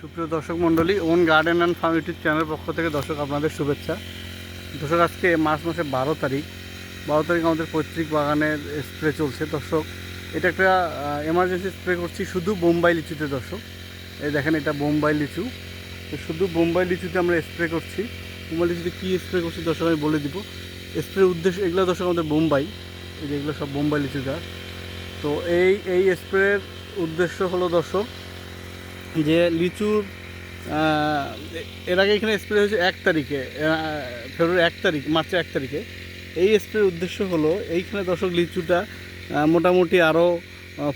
সুপ্রিয় দর্শক মণ্ডলী, own garden and farm YouTube চ্যানেলের পক্ষ থেকে দর্শক আপনাদের শুভেচ্ছা। দর্শক, আজকে মার্চ মাসের বারো তারিখ। বারো তারিখ আমাদের পৈতৃক বাগানের স্প্রে চলছে। দর্শক, এটা একটা এমার্জেন্সি স্প্রে করছি শুধু বোম্বাই লিচুতে, দর্শক। এই দেখেন, এটা বোম্বাই লিচু। শুধু বোম্বাই লিচুতে আমরা স্প্রে করছি। বোম্বাই লিচুতে কী স্প্রে করছি, দর্শক, আমি বলে দিব। স্প্রের উদ্দেশ্য, এগুলো, দর্শক, আমাদের বোম্বাই। এই যে এগুলো সব বোম্বাই লিচু গাছ। তো এই এই স্প্রের উদ্দেশ্য হলো, দর্শক যে লিচুর এর আগে এখানে স্প্রে হয়েছে এক তারিখে ফেব্রুয়ারি এক তারিখ, মার্চের এক তারিখে। এই স্প্রের উদ্দেশ্য হলো, এইখানে দর্শক লিচুটা মোটামুটি আরও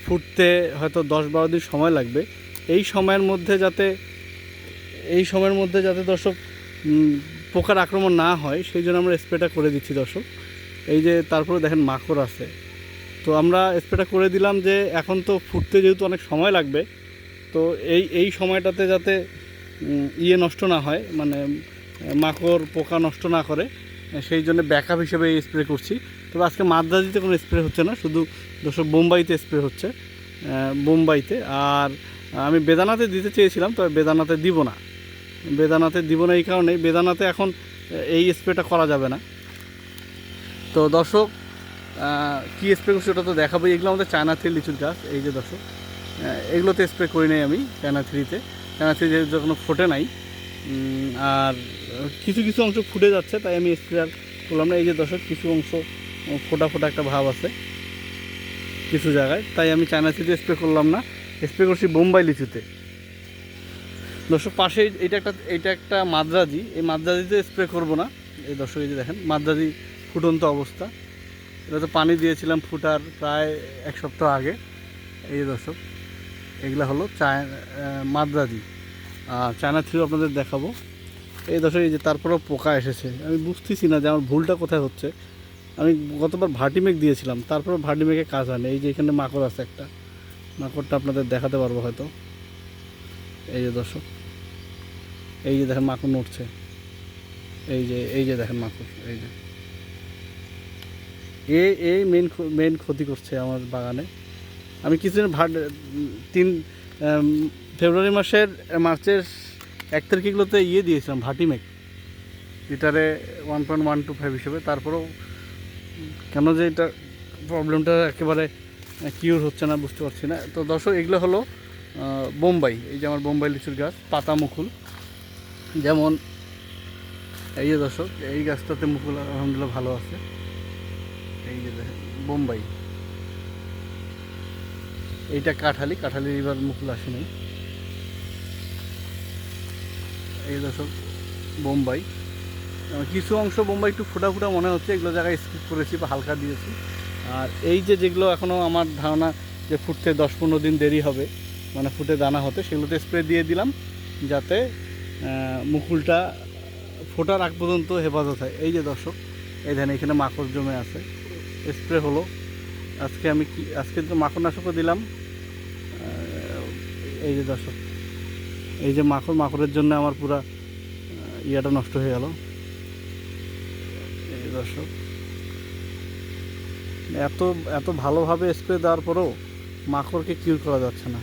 ফুটতে হয়তো দশ বারো দিন সময় লাগবে। এই সময়ের মধ্যে যাতে, এই সময়ের মধ্যে যাতে দর্শক পোকার আক্রমণ না হয়, সেই জন্য আমরা স্প্রেটা করে দিচ্ছি দর্শক। এই যে তারপরে দেখেন মাকড় আছে। তো আমরা স্প্রেটা করে দিলাম যে এখন তো ফুটতে যেহেতু অনেক সময় লাগবে তো এই এই সময়টাতে যাতে ইয়ে নষ্ট না হয় মানে মাকড়, পোকা নষ্ট না করে, সেই জন্য ব্যাকআপ হিসেবে স্প্রে করছি। তবে আজকে মাদ্রাজিতে কোনো স্প্রে হচ্ছে না, শুধু দর্শক বোম্বাইতে স্প্রে হচ্ছে বোম্বাইতে। আর আমি বেদানাতে দিতে চেয়েছিলাম, তবে বেদানাতে দিব না। বেদানাতে দিব না এই কারণেই, বেদানাতে এখন এই স্প্রেটা করা যাবে না। তো দর্শক কী স্প্রে করছি ওটা তো দেখাবো এগুলো আমাদের চায়না থেকে লিচুর গাছ, এই যে দর্শক। এগুলোতে স্প্রে করি নাই আমি চায়না থ্রিতে চায়না থ্রি কোনো ফোটে নাই আর কিছু কিছু অংশ ফুটে যাচ্ছে, তাই আমি স্প্রে আর করলাম না। এই যে দর্শক, কিছু অংশ ফোটা ফোটা একটা ভাব আছে কিছু জায়গায়, তাই আমি চায়না থ্রিতে স্প্রে করলাম না। স্প্রে করছি বোম্বাই লিচুতে। দর্শক, পাশে এটা একটা এটা একটা মাদ্রাজি। এই মাদ্রাজিতে স্প্রে করব না। এই দর্শক, এই যে দেখেন, মাদ্রাজি ফুটন্ত অবস্থা। এটা তো পানি দিয়েছিলাম ফুটার প্রায় এক সপ্তাহ আগে। এই দর্শক এগুলা হলো চায় মাদ্রাজি। চায়না থ্রি আপনাদের দেখাবো। এই দর্শক এই যে তারপরেও পোকা এসেছে। আমি বুঝতেছি না যে আমার ভুলটা কোথায় হচ্ছে। আমি গতবার ভাটিমেক দিয়েছিলাম তারপরে ভাটিমেকে কাজ হয় এই যে এখানে মাকড় আছে একটা। মাকড়টা আপনাদের দেখাতে পারব হয়তো। এই যে দর্শক, এই যে দেখেন মাকড় নড়ছে। এই যে এই যে দেখেন মাকড়, এই যে। এই এই মেন মেন ক্ষতি করছে আমার বাগানে। আমি কিছুদিন ভাট, তিন ফেব্রুয়ারি মাসের মার্চের এক তারিখগুলোতে ইয়ে দিয়েছিলাম ভাটিমেক লিটারে one point one two five হিসেবে, তারপরেও কেন যে এটা প্রবলেমটা একেবারে কিউর হচ্ছে না, বুঝতে পারছি না। তো দর্শক, এগুলো হলো বোম্বাই, এই যে আমার বোম্বাই লিচুর গাছ পাতা মুকুল যেমন, এই যে দর্শক, এই গাছটাতে মুকুল আলহামদুলিল্লাহ ভালো আছে। এই যে বোম্বাই। এইটা কাঠালি কাঠালি এবার মুকুল নাই। এই দর্শক বোম্বাই। কিছু অংশ বোম্বাই একটু ফোটা ফোটা মনে হচ্ছে, এগুলো জায়গায় স্কিপ করেছি বা হালকা দিয়েছি। আর এই যে যেগুলো এখনও আমার ধারণা যে ফুটতে দশ পনেরো দিন দেরি হবে মানে ফুটে দানা হতে, সেগুলোতে স্প্রে দিয়ে দিলাম, যাতে মুকুলটা ফোটার আগ পর্যন্ত হেফাজত হয়। এই যে দর্শক, এই ধান এখানে মাকড় জমে আছে। স্প্রে হলো। আজকে আমি কি আজকে তো মাকড়নাশকও দিলাম। এই যে দর্শক, এই যে মাকড় মাকড়ের জন্য আমার পুরা ইয়াটা নষ্ট হয়ে গেল। এই দর্শক, এত এত ভালোভাবে স্প্রে দেওয়ার পরেও মাকড়কে কিউর করা যাচ্ছে না।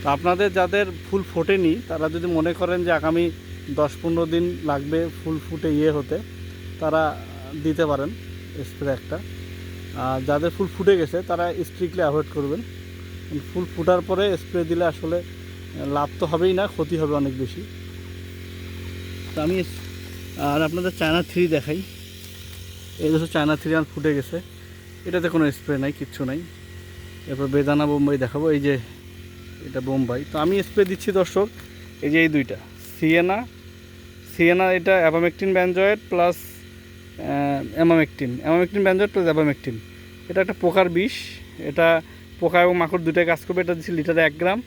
তো আপনাদের যাদের ফুল ফোটেনি, তারা যদি মনে করেন যে আগামী দশ পনেরো দিন লাগবে ফুল ফুটে ইয়ে হতে, তারা দিতে পারেন স্প্রে একটা। আর যাদের ফুল ফুটে গেছে, তারা স্ট্রিক্টলি অ্যাভয়েড করবেন। ফুল ফুটার পরে স্প্রে দিলে আসলে লাভ তো হবেই না, ক্ষতি হবে অনেক বেশি। তো আমি আর আপনাদের চায়না থ্রি দেখাই। এই দেখো চায়না থ্রি আমার ফুটে গেছে। এটাতে কোনো স্প্রে নাই, কিচ্ছু নাই। এরপর বেদানা বোম্বাই দেখাবো, এই যে এটা বোম্বাই। তো আমি স্প্রে দিচ্ছি দর্শক, এই যে এই দুইটা সিয়েনা সিয়েনা এটা abamectin benzoate plus emamectin emamectin benzoate plus abamectin এটা একটা পোকার বিষ, এটা পোকা এবং মাকড় দুটাই কাজ করবে, এটা দিচ্ছি লিটারে এক গ্রাম।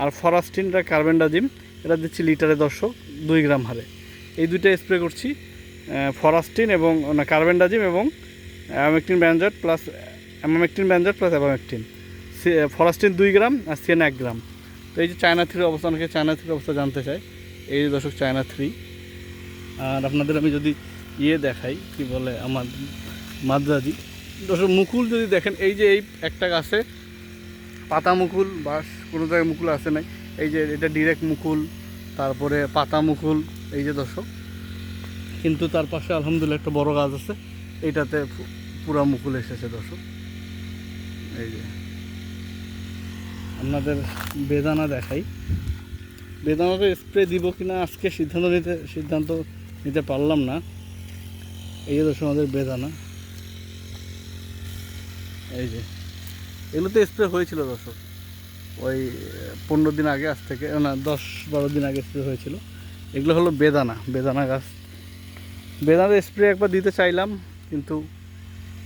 আর ফরাস্টিন এটা কার্বেন্ডাজিম, এটা দিচ্ছি লিটারে দর্শক দুই গ্রাম হারে। এই দুইটা স্প্রে করছি ফরাস্টিন এবং, না, কার্বেন্ডাজিম এবং emamectin benzoate plus emamectin benzoate plus abamectin ফরাস্টিন দুই গ্রাম আর সিএন এক গ্রাম। তো এই যে চায়না থ্রির অবস্থা, অনেকে চায়না থ্রির অবস্থা জানতে চায়। এই যে দর্শক, চায়না থ্রি। আর আপনাদের আমি যদি ইয়ে দেখাই, কি বলে, আমার মাদ্রাজি। দর্শক, মুকুল যদি দেখেন, এই যে এই একটা গাছে পাতা মুকুল বা কোনো জায়গায় মুকুল আসে নাই। এই যে এটা ডিরেক্ট মুকুল, তারপরে পাতা মুকুল এই যে দর্শক। কিন্তু তার পাশে আলহামদুলিল্লাহ একটা বড় গাছ আছে এইটাতে পুরা মুকুল এসেছে দর্শক। এই যে। আপনাদের বেদানা দেখাই। বেদানাতে স্প্রে দিব কিনা আজকে সিদ্ধান্ত নিতে সিদ্ধান্ত নিতে পারলাম না। এই যে দর্শক, আমাদের বেদানা। এই যে। এগুলোতে স্প্রে হয়েছিল দর্শক। ওই, পনেরো দিন আগে আজ থেকে, না, দশ বারো দিন আগে স্প্রে হয়েছিল। এগুলো হলো বেদানা বেদানা গাছ। বেদানা স্প্রে একবার দিতে চাইলাম, কিন্তু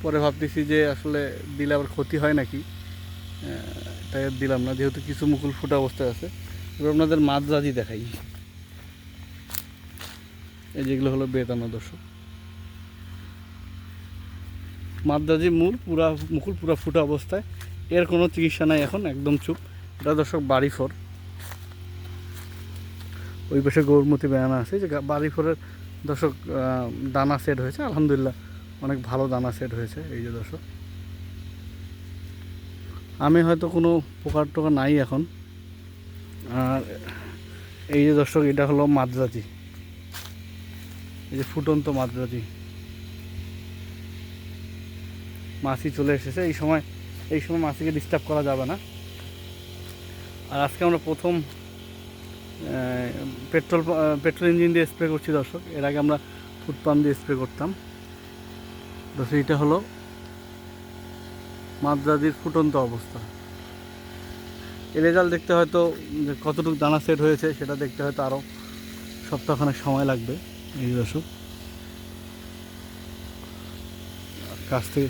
পরে ভাবতেছি যে আসলে দিলে আবার ক্ষতি হয় নাকি। তাই দিলাম না, যেহেতু কিছু মুকুল ফুটা অবস্থায় আছে। এবার আপনাদের মাদ্রাজি দেখাই। এই যেগুলো হলো বেদানা দর্শক। মাদ্রাজি মূল, পুরা, মুকুল পুরা ফুটা অবস্থায়। এর কোনো চিকিৎসা নাই এখন, একদম চুপ। এটা দর্শক বাড়ি ফোর ওই পাশে গৌরমতি বেয়ানা আছে, যে বাড়ি ফোরের দর্শক দানা সেট হয়েছে, আলহামদুলিল্লাহ অনেক ভালো দানা সেট হয়েছে, এই যে দর্শক। আমি হয়তো কোনো পোকার টোকা নাই এখন। আর এই যে দর্শক, এটা হলো মাদ্রাজি। এই যে ফুটন্ত মাদ্রাজি। মাছি চলে এসেছে, এই সময় এই সময় মাছিকে ডিস্টার্ব করা যাবে না। আর আজকে আমরা প্রথম পেট্রোল পেট্রোল ইঞ্জিন দিয়ে স্প্রে করছি দর্শক। এর আগে আমরা ফুড পাম্প দিয়ে স্প্রে করতাম। দর্শক, এটা হলো মাদ্রাজির ফুটন্ত অবস্থা। এর রেজাল্ট দেখতে হয়তো কতটুকু দানা সেট হয়েছে, সেটা দেখতে হয়তো আরও সপ্তাহখানেক সময় লাগবে। এই দর্শক, কাছ থেকে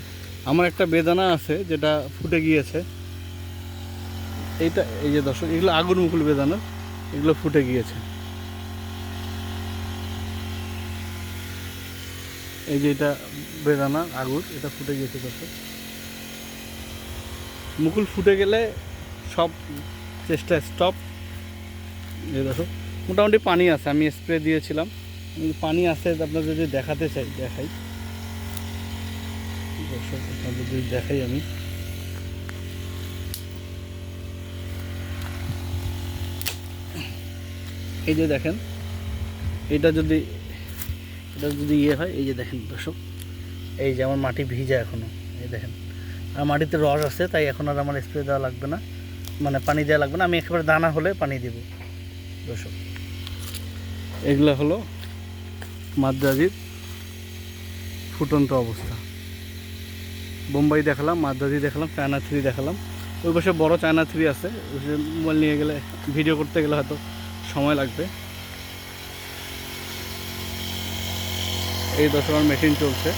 আমার একটা বেদানা আছে যেটা ফুটে গিয়েছে। এইটা, এই যে দর্শক, এগুলো আগুন মুকুল বেদানা, এগুলো ফুটে গিয়েছে। এই যে এটা বেদানা, আগুন, এটা ফুটে গিয়েছে দর্শক। মুকুল ফুটে গেলে সব চেষ্টা স্টপ এই দেখো মোটামুটি পানি আছে, আমি স্প্রে দিয়েছিলাম। পানি আছে, আপনাদের যদি দেখাতে চাই, দেখাই। আপনাদের দেখাই আমি। এই যে দেখেন, এটা যদি এটা যদি ইয়ে হয়, এই যে দেখেন দর্শক, এই যে আমার মাটি ভিজা এখনও, এই দেখেন। আর মাটিতে রস আছে, তাই এখন আর আমার স্প্রে দেওয়া লাগবে না মানে পানি দেওয়া লাগবে না, আমি একেবারে দানা হলে পানি দেব, দর্শক। এগুলো হলো মাদ্রাজির ফুটন্ত অবস্থা। বোম্বাই দেখালাম, মাদ্রাজি দেখালাম, চায়না থ্রি দেখালাম। ওই পাশে বড় চায়না থ্রি আছে মোবাইল নিয়ে গেলে ভিডিও করতে গেলে হয়তো সময় লাগবে। এই দশ আমার মেশিন চলছে।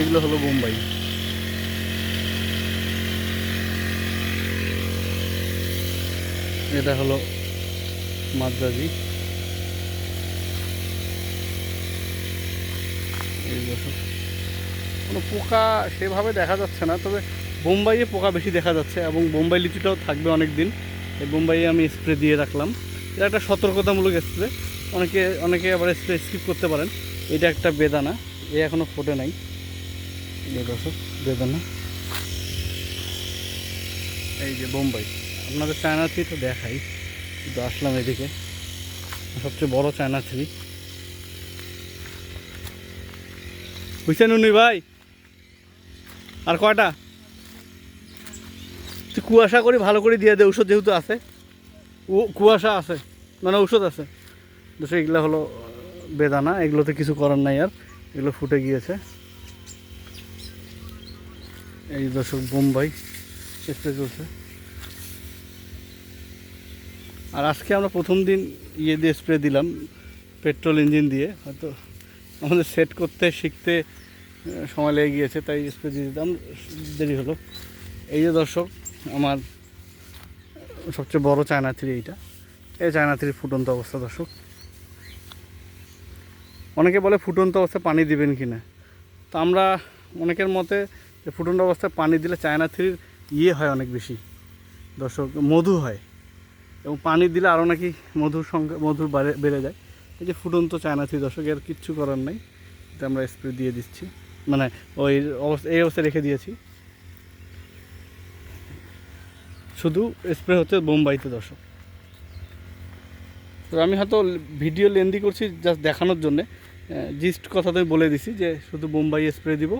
এগুলো হলো বোম্বাই। এটা হলো মাদ্রাজি। কোনো পোকা সেভাবে দেখা যাচ্ছে না, তবে বোম্বাইয়ে পোকা বেশি দেখা যাচ্ছে এবং বোম্বাই লিচুটাও থাকবে অনেক দিন এই বোম্বাইয়ে আমি স্প্রে দিয়ে রাখলাম। এটা একটা সতর্কতামূলক স্প্রে। অনেকে অনেকে আবার স্প্রে স্কিপ করতে পারেন। এটা একটা বেদানা। এ এখনও ফোটে নাই। দর্শক, বেদানা। এই যে বোম্বাই। আপনাদের চায়না থ্রি তো দেখাই। কিন্তু আসলাম এদিকে। সবচেয়ে বড় চায়না থ্রি বুঝছেন উনি ভাই? আর কয়টা? কুয়াশা করে ভালো করে দিয়ে দে ওষুধ যেহেতু আছে। ও, কুয়াশা আছে মানে ওষুধ আছে। দোষে এগুলো হলো, বেদানা, এগুলোতে কিছু করার নাই আর, এগুলো ফুটে গিয়েছে। এই দর্শক বোম্বাই চেষ্টা চলছে আর আজকে আমরা প্রথম দিন ইয়ে দিয়ে স্প্রে দিলাম পেট্রোল ইঞ্জিন দিয়ে, হয়তো আমাদের সেট করতে, শিখতে সময় লেগে গিয়েছে, তাই দিয়ে দিতাম, দেরি হলো। এই যে দর্শক, আমার সবচেয়ে বড় চায়না থ্রি এইটা। এই চায়না থ্রি ফুটন্ত অবস্থা দর্শক। অনেকে বলে ফুটন্ত অবস্থায় পানি দিবেন কি না তো আমরা অনেকের মতে যে ফুটন্ত অবস্থায় পানি দিলে চায়না থ্রির ইয়ে হয় অনেক বেশি। দর্শক, মধু হয়। এবং পানি দিলে আরও নাকি মধুর সংখ্যা, মধুর বেড়ে যায়। এই যে ফুটন্ত চায়না থ্রি দর্শক কিচ্ছু করার নাই। এটা আমরা স্প্রে দিয়ে দিচ্ছি। মানে ওই অবস্থা, এই অবস্থায় রেখে দিয়েছি। শুধু স্প্রে হচ্ছে বোম্বাইতে দর্শক। তো আমি হয়তো ভিডিও লেন্দি করছি জাস্ট দেখানোর জন্যে। জিস্ট কথাতে বলে দিছি যে শুধু বোম্বাই স্প্রে দিব,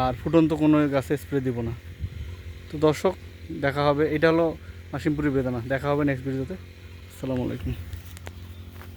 আর ফুটন্ত কোনো গাছে স্প্রে দিব না। তো দর্শক, দেখা হবে। এটা হলো মাসিমপুরি বেদানা। দেখা হবে নেক্সট ভিডিওতে আসসালামু আলাইকুম।